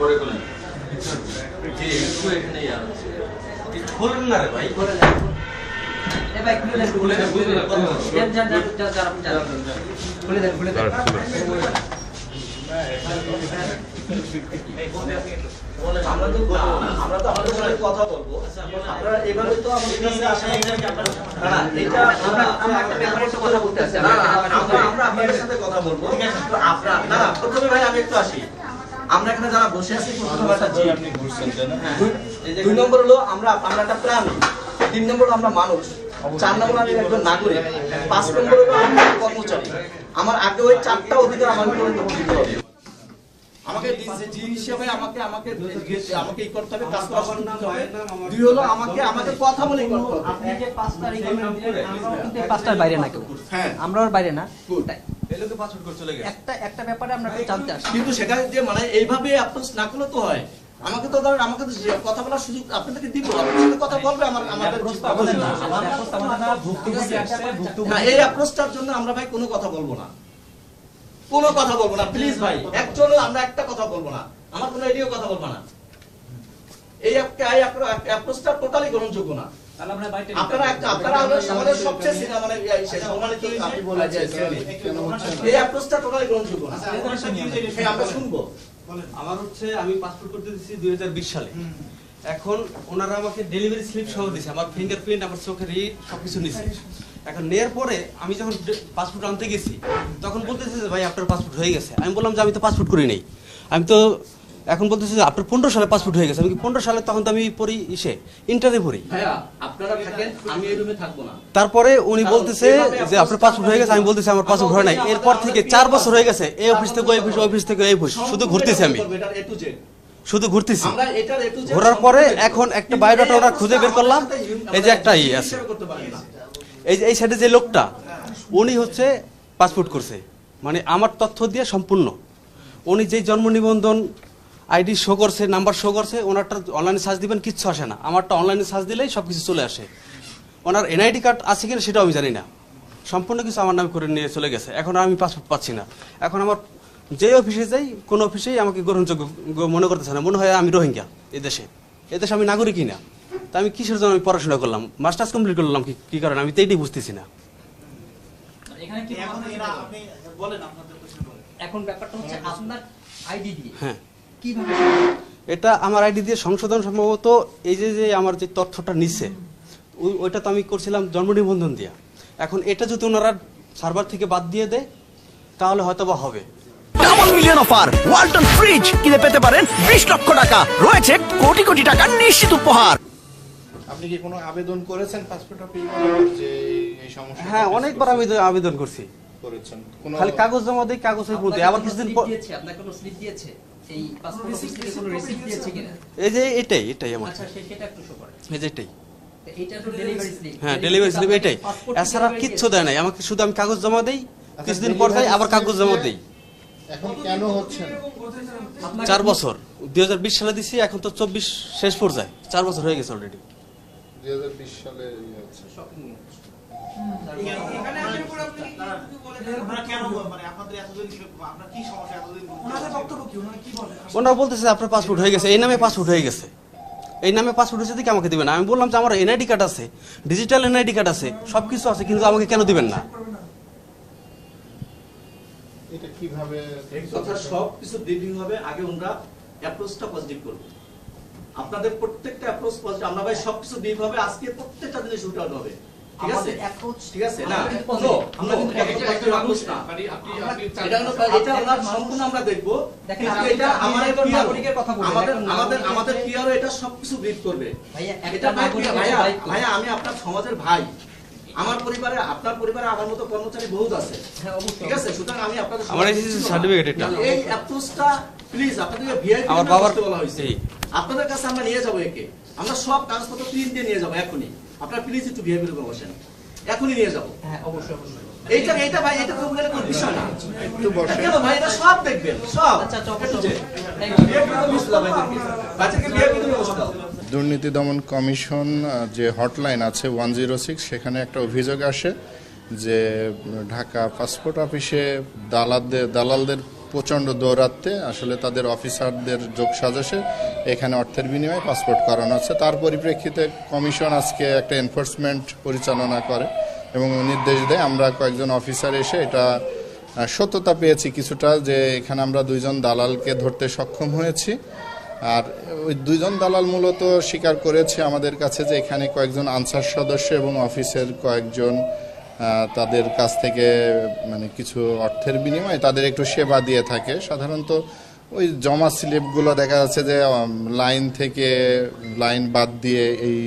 পরে খোলেন জি একটু এখানে না রে ভাই? এ ভাই খুলে দেন খুলে দেন খুলে দেন যান যান যান যান যান। আপনি যান খুলে দেন খুলে দেন। আমরা তো আমরা তো আমাদের সাথে কথা বলব। আপনারা এভাবে তো আমাদের কাছে আসেন। না না এটা আমরা আমরা একটা ব্যাপারে একটু কথা বলতে আছি আমরা না, একটা ব্যাপারে আমরা আমরা আপনাদের সাথে কথা বলব। আপনারা না প্রথমে ভাই আমি একটু আসি। আমরা এখানে যারা বসে আছি প্রথমে জি আপনি ঘুরছেন তাই হ্যাঁ। দুই নম্বর হলো আমরা আমরা একটা প্রাণী তিন নম্বর হলো আমরা মানুষ। চার নম্বর আমি একজন নাগরিক পাঁচ নম্বর হলো আমি কর্মচারী। আমার আগে ওই চারটা অধিকার দিতে হবে। আমাকে হিসেবে আমাকে আমাকে আমাকে ই করতে হবে কাজ করা করতে হবে। দুই হলো আমাকে আমাকে কথা বলে করতে হবে। আপনি যে পাঁচ তারিখ আমরা কিন্তু পাঁচটার বাইরে না কেউ। হ্যাঁ। আমরাও বাইরে না। একটা একটা ব্যাপারে আমরা জানতে আসি। কিন্তু সেখানে যে মানে এইভাবে অ্যাপ্রোচ না করলে তো হয়। আমাকে তো ধরেন আমাকে তো কথা বলার সুযোগ আপনাদেরকে দিব আপনাদের সাথে কথা বলবে আমার আমাদের এই অ্যাপ্রোচটার জন্য আমরা ভাই কোনো কথা বলব না। কোনো কথা বলব না প্লিজ ভাই একজনও আমরা একটা কথা বলব না। আমার কোনো এদিকেও কথা বলব না। এই অ্যাপ্রোচটা টোটালি গ্রহণযোগ্য না। আপনারা আপনারা আমাদের আমাদের সবচেয়ে সিনা মানে এই সে সম্মানিত আপনি বলে যে এই অ্যাপ্রোচটা টোটালি গ্রহণযোগ্য না। আমরা শুনব। আমার হচ্ছে আমি পাসপোর্ট করতে দিচ্ছি দুই সালে। এখন ওনারা আমাকে ডেলিভারি স্লিপ সহ দিছে। আমার ফিঙ্গারপ্রিন্ট আমার চোখের ই সবকিছু নিছে। এখন নেয়ার পরে আমি যখন পাসপোর্ট আনতে গেছি তখন বলতেছে যে ভাই আপনার পাসপোর্ট হয়ে গেছে। আমি বললাম যে আমি তো পাসপোর্ট করি নাই। আমি তো এখন বলতেছে যে আপনার পনেরো সালে পাসপোর্ট হয়ে গেছে। আমি পনেরো সালে তখন তো আমি পড়ি ইসে ইন্টারে পড়ি। তারপরে উনি বলতেছে যে আপনার পাসপোর্ট হয়ে গেছে আমি বলতেছি আমার পাসপোর্ট হয় নাই। এরপর থেকে চার বছর হয়ে গেছে এই অফিস থেকে ওই অফিস অফিস থেকে এই অফিস শুধু ঘুরতেছি আমি। শুধু ঘুরতেছি। ঘোরার পরে এখন একটা বায়োডাটা ওরা খুঁজে বের করলাম। এই যে একটা ইয়ে আছে। এই যে এই সাইডে যে লোকটা উনি হচ্ছে পাসপোর্ট করছে। মানে আমার তথ্য দিয়ে সম্পূর্ণ। উনি যেই জন্ম নিবন্ধন আইডি শো করছে নাম্বার শো করছে ওনারটা অনলাইনে সার্চ দিবেন কিচ্ছু আসে না। আমারটা অনলাইনে সার্চ দিলেই সব কিছু চলে আসে। ওনার এনআইডি কার্ড আছে কিনা সেটাও আমি জানি না। সম্পূর্ণ কিছু আমার নামে করে নিয়ে চলে গেছে। এখন আর আমি পাসপোর্ট পাচ্ছি না। এখন আমার যে অফিসে যাই কোনো অফিসেই আমাকে গ্রহণযোগ্য মনে করতেছে না। মনে হয় আমি রোহিঙ্গা এদেশে এদেশে আমি নাগরিকই না। তা আমি কিসের জন্য আমি পড়াশোনা করলাম? মাস্টার্স কমপ্লিট করলাম কি কি কারণে? আমি তো এইটাই বুঝতেছি না। এখন ব্যাপারটা হচ্ছে আপনার আইডি দিয়ে। হ্যাঁ। কীভাবে এটা আমার আইডি দিয়ে সংশোধন সম্ভবত এই যে যে আমার যে তথ্যটা নিচ্ছে ওই- ওইটা তো আমি করছিলাম জন্ম নিবন্ধন দিয়া। এখন এটা যদি ওনারা সার্ভার থেকে বাদ দিয়ে দেয় তাহলে হয়তো বা হবে। Double million offer Walton fridge কিনে পেতে পারেন বিশ লক্ষ টাকা। রয়েছে কোটি কোটি টাকার নিশ্চিত উপহার। আপনি কি কোনো আবেদন করেছেন পাসপোর্ট অফিস যে এই সমস্যা হ্যাঁ অনেকবার আমি আবেদন করছি। করেছেন। খালি কাগজ জমা দিই কাগজের মধ্যে আবার কিছুদিন পর দিয়েছে? আপনার কোনো স্লিপ দিয়েছে? এই পাসপোর্ট অফিস থেকে কোনো রিসিপ্ট দিয়েছে কিনা? এই যে এটাই এটাই আমার। আচ্ছা সেটা একটু শো করে এই যে এটাই। তো তো ডেলিভারি স্লিপ হ্যাঁ ডেলিভারি স্লিপ এটাই। এছাড়া কিচ্ছু দেয় নাই। আমাকে শুধু আমি কাগজ জমা দেই কিছুদিন পর যাই আবার কাগজ জমা দেই। এখন কেন হচ্ছে না? চার বছর। দু হাজার বিশ সালে দিছি এখন তো চব্বিশ শেষ পর্যায়ে। চার বছর হয়ে গেছে অলরেডি 2020 সালে ইয়ে হচ্ছে। ওনারা বলতেছে আপনার পাসপোর্ট হয়ে গেছে। এই নামে পাসপোর্ট হয়ে গেছে। এই নামে পাসপোর্ট হয়েছে আমাকে দিবেন আমি বললাম যে আমার এনআইডি কার্ড আছে ডিজিটাল এনআইডি কার্ড আছে সব কিছু আছে কিন্তু আমাকে কেন দিবেন না? এটা কীভাবে এই সব কিছু ডিলিং হবে আগে আমরা অ্যাপ্রোচটা পজিটিভ করব। আপনাদের প্রত্যেকটা অ্যাপ্রোচ পজিটিভ আমরা ভাই সবকিছু ডিপ হবে আজকে প্রত্যেকটা জিনিস উঠে হবে। ঠিক আছে? ঠিক আছে? না আমাদের কিন্তু no, positive। আমরা কিন্তু এটা positive একটা approach না। এটা হলো- এটা আমরা সম্পূর্ণ আমরা দেখব। দেখেন, কিন্তু আপনি- এটা আমাদের নাগরিকের কথা বললেন, আমাদের আমাদের আমাদের যে- এটা সবকিছু ব্রিফ করবে? এটা ভাইয়া আমি আপনার সমাজের ভাই। আমার পরিবারে আপনার পরিবারে আমার মতো কর্মচারী বহুত আছে। হ্যাঁ, ঠিক আছে? সুতরাং আমি আপনাদের আমার এই এটা। এই অ্যাপ্রোচটা প্লিজ আপনাদের ভিআইপি আমার বাবার- বলা হয়েছে। আপনাদের কাছে আমরা নিয়ে যাব একে। আমরা সব কাগজপত্র প্রিন্ট দিয়ে নিয়ে যাব এখনই। আপনারা প্লিজ একটু ভিআইপি রুমে বসেন। এখনই নিয়ে যাব। হ্যাঁ অবশ্যই অবশ্যই। এইটা এইটা ভাই এটা তো বলে কোনো বিষয় না। কেন ভাই এটা সব দেখবেন সব। আচ্ছা দুর্নীতি দমন কমিশন যে হটলাইন আছে ওয়ান জিরো সিক্স সেখানে একটা অভিযোগ আসে যে ঢাকা পাসপোর্ট অফিসে দালালদের দালালদের প্রচণ্ড দৌরাত্মে আসলে তাদের অফিসারদের যোগ সাজসে এখানে অর্থের বিনিময়ে পাসপোর্ট করানো হচ্ছে। তার পরিপ্রেক্ষিতে কমিশন আজকে একটা এনফোর্সমেন্ট পরিচালনা করে। এবং নির্দেশ দেয়, আমরা কয়েকজন অফিসার এসে এটা সত্যতা পেয়েছি কিছুটা যে এখানে আমরা দুইজন দালালকে ধরতে সক্ষম হয়েছি। আর ওই দুইজন দালাল মূলত স্বীকার করেছে আমাদের কাছে যে এখানে কয়েকজন আনসার সদস্য এবং অফিসের কয়েকজন তাদের কাছ থেকে মানে কিছু অর্থের বিনিময়ে তাদের একটু সেবা দিয়ে থাকে। সাধারণত ওই জমা স্লিপগুলো দেখা যাচ্ছে যে লাইন থেকে লাইন বাদ দিয়ে এই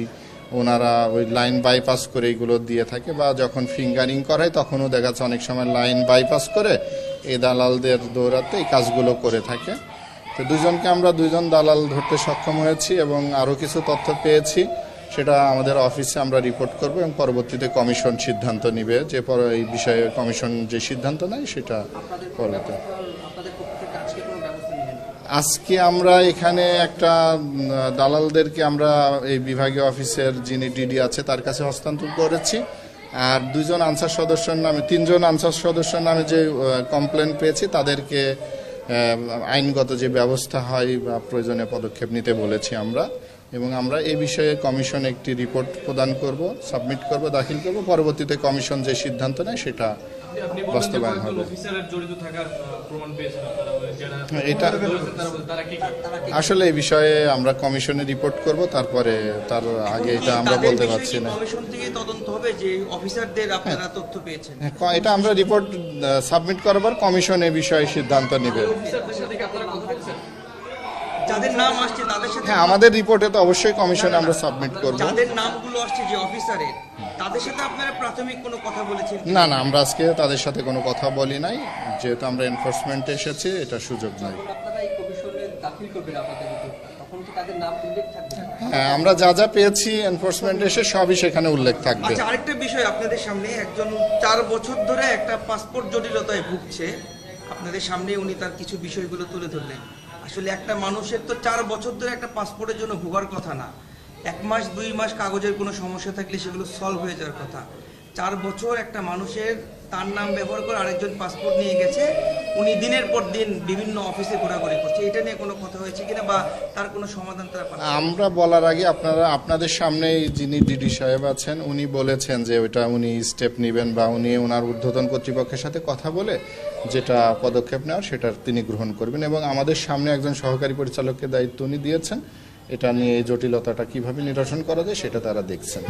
ওনারা ওই লাইন বাইপাস করে এগুলো দিয়ে থাকে বা যখন ফিঙ্গারিং করায় তখনও দেখা যাচ্ছে অনেক সময় লাইন বাইপাস করে এই দালালদের দৌড়াতে এই কাজগুলো করে থাকে। তো দুজনকে আমরা দুজন দালাল ধরতে সক্ষম হয়েছি এবং আরও কিছু তথ্য পেয়েছি। সেটা আমাদের অফিসে আমরা রিপোর্ট করব এবং পরবর্তীতে কমিশন সিদ্ধান্ত নিবে। যে পর এই বিষয়ে কমিশন যে সিদ্ধান্ত নেয় সেটা পরবর্তী আপনাদের পক্ষ থেকে আজকে কোনো ব্যবস্থা নেবেন আজকে আমরা এখানে একটা দালালদেরকে আমরা এই বিভাগীয় অফিসের যিনি ডিডি আছে, তার কাছে হস্তান্তর করেছি। আর দুজন আনসার সদস্যর নামে, তিনজন আনসার সদস্যর নামে যে কমপ্লেন পেয়েছি, তাদেরকে আইনগত যে ব্যবস্থা হয় বা প্রয়োজনীয় পদক্ষেপ নিতে বলেছি আমরা। এবং আমরা এই বিষয়ে কমিশন একটি রিপোর্ট প্রদান করব সাবমিট করব দাখিল করব। পরবর্তীতে কমিশন যে সিদ্ধান্ত নেয় সেটা বাস্তবায়ন হবে। অফিসারের জড়িত থাকার আহ, প্রমাণ পেয়েছেন আপনারা ওই যারা হ্যাঁ, এটা-? আসলে এই বিষয়ে আমরা কমিশনে রিপোর্ট করব তারপরে তার আগে এটা আমরা বলতে পারছি না। কমিশন থেকে তদন্ত হবে? যে অফিসারদের আপনারা তথ্য পেয়েছেন। হ্যাঁ, ক- এটা আমরা রিপোর্ট সাবমিট করবার কমিশন এ বিষয়ে সিদ্ধান্ত নেবে অফিসারদের সাথে কি আপনারা কথা বলছেন যাদের নাম আসছে তাদের সাথে হ্যাঁ আমাদের রিপোর্টে তো অবশ্যই কমিশনে আমরা সাবমিট করব। যাদের নামগুলো আসছে যে অফিসারের তাদের সাথে আপনারা প্রাথমিক কোনো কথা বলেছেন না না আমরা আজকে তাদের সাথে কোনো কথা বলি নাই। যেহেতু আমরা এনফোর্সমেন্টে এসেছি এটা সুযোগ নাই। হ্যাঁ আমরা যা যা পেয়েছি এনফোর্সমেন্ট এসে সবই সেখানে উল্লেখ থাকবে। আচ্ছা আরেকটা বিষয় আপনাদের সামনে একজন চার বছর ধরে একটা পাসপোর্ট জটিলতায় ভুগছে। আপনাদের সামনে উনি তার কিছু বিষয়গুলো তুলে ধরলেন। আসলে একটা মানুষের তো চার বছর ধরে একটা পাসপোর্টের জন্য ভোগার কথা না। এক মাস, দুই মাস কাগজের কোনো সমস্যা থাকলে সেগুলো সলভ হয়ে যাওয়ার কথা। চার বছর একটা মানুষের তার নাম ব্যবহার করে আরেকজন পাসপোর্ট নিয়ে গেছে, উনি দিনের পর দিন বিভিন্ন অফিসে ঘোরাঘুরি করছে। এটা নিয়ে কোনো কথা হয়েছে কিনা বা তার কোনো সমাধান তারা আমরা বলার আগে আপনারা, আপনাদের সামনেই যিনি ডিডি সাহেব আছেন, উনি বলেছেন যে ওইটা উনি স্টেপ নেবেন বা উনি ওনার ঊর্ধ্বতন কর্তৃপক্ষের সাথে কথা বলে যেটা পদক্ষেপ নেওয়ার সেটা তিনি গ্রহণ করবেন এবং আমাদের সামনে একজন সহকারী পরিচালককে দায়িত্ব উনি দিয়েছেন। এটা নিয়ে এই জটিলতাটা কীভাবে নিরসন করা যায় সেটা তারা দেখছেন।